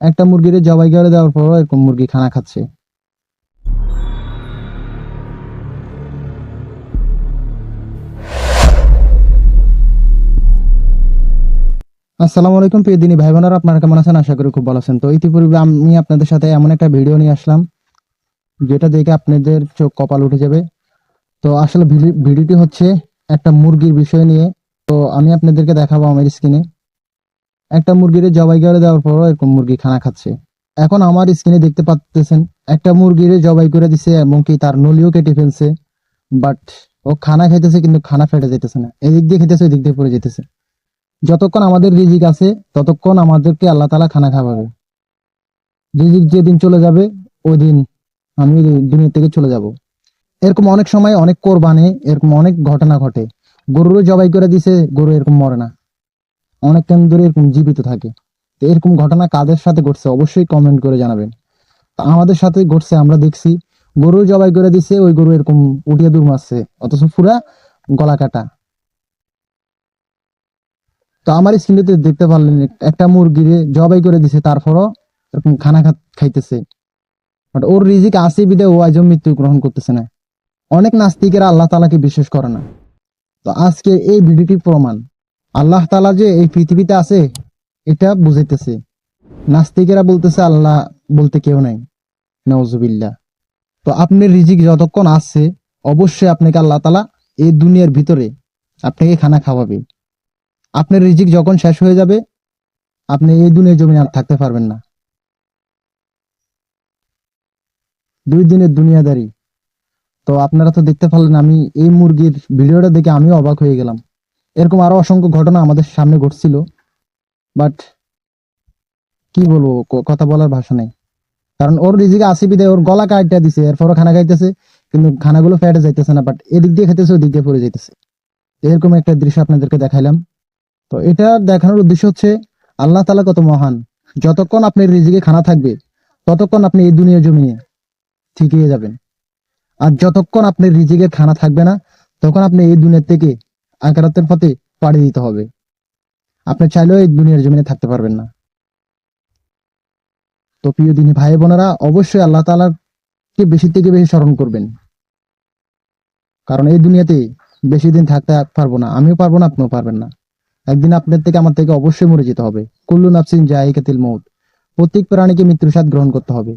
একটা মুরগির জবাই করে দেওয়ার পর এরকম মুরগি খানা খাচ্ছে। আসসালামু আলাইকুম প্রিয় দিনী ভাই বোনেরা আপনারা কেমন আছেন? আশা করি খুব ভালো আছেন। তো ইতিপূর্বে আমি আপনাদের সাথে এমন একটা ভিডিও নিয়ে আসলাম, যেটা দেখে আপনাদের চোখ কপাল উঠে যাবে। তো আসলে ভিডি- ভিডিওটি হচ্ছে একটা মুরগির বিষয় নিয়ে। তো আমি আপনাদেরকে দেখাবো আমার স্ক্রিনে। একটা মুরগির জবাই করে দেওয়ার পরও এরকম মুরগি খানা খাচ্ছে। এখন আমার স্ক্রিনে দেখতে পাচ্ছেন একটা মুরগির জবাই করে দিছে এবং কি তার নলিও কেটে ফেলছে, বাট ও খানা খাইতেছে কিন্তু খানা ফেটে যেতেছে না। এদিক দিয়ে খেতেছে ওদিক দিয়ে পড়ে যেতেছে যতক্ষণ আমাদের রিজিক আছে, ততক্ষণ আমাদেরকে আল্লাহ তালা খানা খাওয়াবে। রিজিক যেদিন চলে যাবে ওই দিন আমি দুনিয়া থেকে চলে যাব। এরকম অনেক সময় অনেক কোরবানে, এরকম অনেক ঘটনা ঘটে। গরুরও জবাই করে দিছে, গরু এরকম মরে না। অনেক টাইম ধরে এরকম জীবিত থাকে। তো এরকম ঘটনা কাদের সাথে ঘটছে অবশ্যই কমেন্ট করে জানাবেন। তা আমাদের সাথে ঘটছে, আমরা দেখছি গরু জবাই করে দিছে, ওই গরু এরকম উঠিয়ে দূর মারছে, অথচ পুরা গলা কাটা। তো আমার স্ক্রিনে দেখতে পারলেন, একটা মুরগি জবাই করে দিছে, তারপরও এরকম খানা খাইতেছে। বাট ওর রিজিক আসে বিদে ও আজও মৃত্যু গ্রহণ করতেছে না। অনেক নাস্তিকেরা আল্লাহ তালাকে বিশ্বাস করে না। তো আজকে এই ভিডিওটি প্রমাণ আল্লাহ তালা যে এই পৃথিবীতে আছে, এটা বুঝাইতেছে। নাস্তিকেরা বলতেছে, আল্লাহ বলতে কেউ নাই। নওজুবিল্লাহ তো আপনার রিজিক যতক্ষণ আছে, অবশ্যই আপনাকে আল্লাহ তালা এই দুনিয়ার ভিতরে আপনাকে খানা খাওয়াবে। আপনার রিজিক যখন শেষ হয়ে যাবে, আপনি এই দুনিয়ার জমি আর থাকতে পারবেন না। দুই দিনের দুনিয়াদারি। তো আপনারা তো দেখতে পারলেন, আমি এই মুরগির ভিডিওটা দেখে আমিও অবাক হয়ে গেলাম। এরকম আরও অসংখ্য ঘটনা আমাদের সামনে ঘটছিল বাট কি বলব কথা বলার ভাষা নেই। কারণ ওর রিজিকে আসি বিদে ওর গলা কাটটা দিছে, এরপরও খানা খাইতেছে, কিন্তু খানাগুলো ফেটে যাইতেছে না বাট এদিক দিয়ে খেতেছে ওদিক দিয়ে পড়ে যাইতেছে। এরকম একটা দৃশ্য আপনাদেরকে দেখাইলাম। তো এটা দেখানোর উদ্দেশ্য হচ্ছে, আল্লাহ তালা কত মহান। যতক্ষণ আপনার রিজিকে খানা থাকবে, ততক্ষণ আপনি এই দুনিয়া জমিয়ে ঠিকই যাবেন। আর যতক্ষণ আপনার রিজিকে খানা থাকবে না, তখন আপনি এই দুনিয়া থেকে আকারাতের পথে পাড়ি দিতে হবে। আপনি চাইলেও এই দুনিয়ার জমিনে থাকতে পারবেন না। তো প্রিয় দিনী ভাই বোনেরা, অবশ্যই আল্লাহ তালাকে বেশি থেকে বেশি স্মরণ করবেন। কারণ এই দুনিয়াতে বেশি দিন থাকতে পারব না। আমিও পারব না, আপনিও পারবেন না। একদিন আপনার থেকে আমার থেকে অবশ্যই মরে যেতে হবে। কুল্লু নাফসিন জায়গাতিল মৌত প্রত্যেক প্রাণীকে মৃত্যুর স্বাদ গ্রহণ করতে হবে।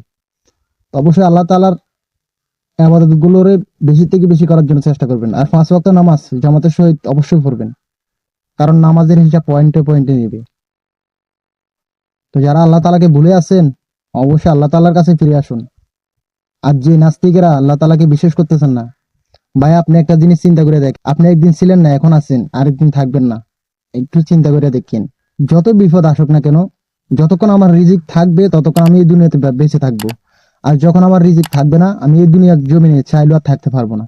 অবশ্যই আল্লাহ তালার বেশি থেকে বেশি করার জন্য চেষ্টা করবেন। আর পাঁচ ওয়াক্ত নামাজ জামাতের সহিত অবশ্যই পড়বেন। কারণ নামাজের হিসাব পয়েন্টে পয়েন্টে নেবে। তো যারা আল্লাহ তালাকে ভুলে আছেন, অবশ্যই আল্লাহ তালার কাছে ফিরে আসুন। আর যে নাস্তিকেরা আল্লাহ তালাকে বিশ্বাস করতেছেন না, ভাই আপনি একটা জিনিস চিন্তা করে দেখ। আপনি একদিন ছিলেন না, এখন আছেন, আরেকদিন থাকবেন না। একটু চিন্তা করে দেখেন। যত বিপদ আসুক না কেন, যতক্ষণ আমার রিজিক থাকবে, ততক্ষণ আমি এই দুনিয়াতে বেঁচে থাকব। আর যখন আমার রিজিক থাকবে না, আমি এই দুনিয়ার জমিনে চাইলেও আর থাকতে পারব না।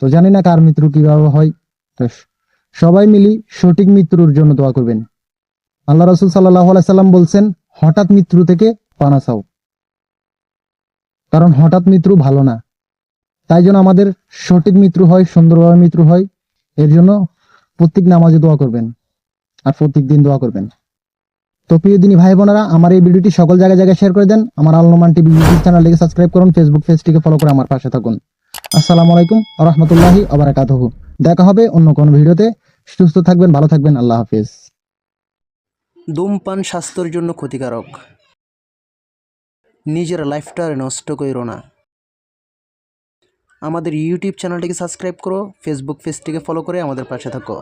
তো জানি না কার মৃত্যু কীভাবে হয়। তো সবাই মিলি সঠিক মৃত্যুর জন্য দোয়া করবেন। আল্লাহ রসুল সাল্লাহ সাল্লাম বলছেন, হঠাৎ মৃত্যু থেকে পানা চাও। কারণ হঠাৎ মৃত্যু ভালো না। তাই জন্য আমাদের সঠিক মৃত্যু হয়, সুন্দরভাবে মৃত্যু হয়। এর জন্য প্রত্যেক নামাজে দোয়া করবেন। আর প্রত্যেক দিন দোয়া করবেন। তো প্রিয় দিনী ভাই বোনেরা, আমার এই ভিডিওটি সকল জায়গায় জায়গায় শেয়ার করে দেন। আমার আলনোমান টিভি ইউটিউব চ্যানেলটিকে সাবস্ক্রাইব করুন ফেসবুক পেজটিকে ফলো করে আমার পাশে থাকুন। আসসালামু আলাইকুম রহমতুল্লাহি আবরাকাতহু দেখা হবে অন্য কোনো ভিডিওতে। সুস্থ থাকবেন, ভালো থাকবেন, আল্লাহ হাফিজ। ধূমপান স্বাস্থ্যের জন্য ক্ষতিকারক। নিজের লাইফটা নষ্ট করো না। আমাদের ইউটিউব চ্যানেলটিকে সাবস্ক্রাইব করো ফেসবুক পেজটিকে ফলো করে আমাদের পাশে থাকো।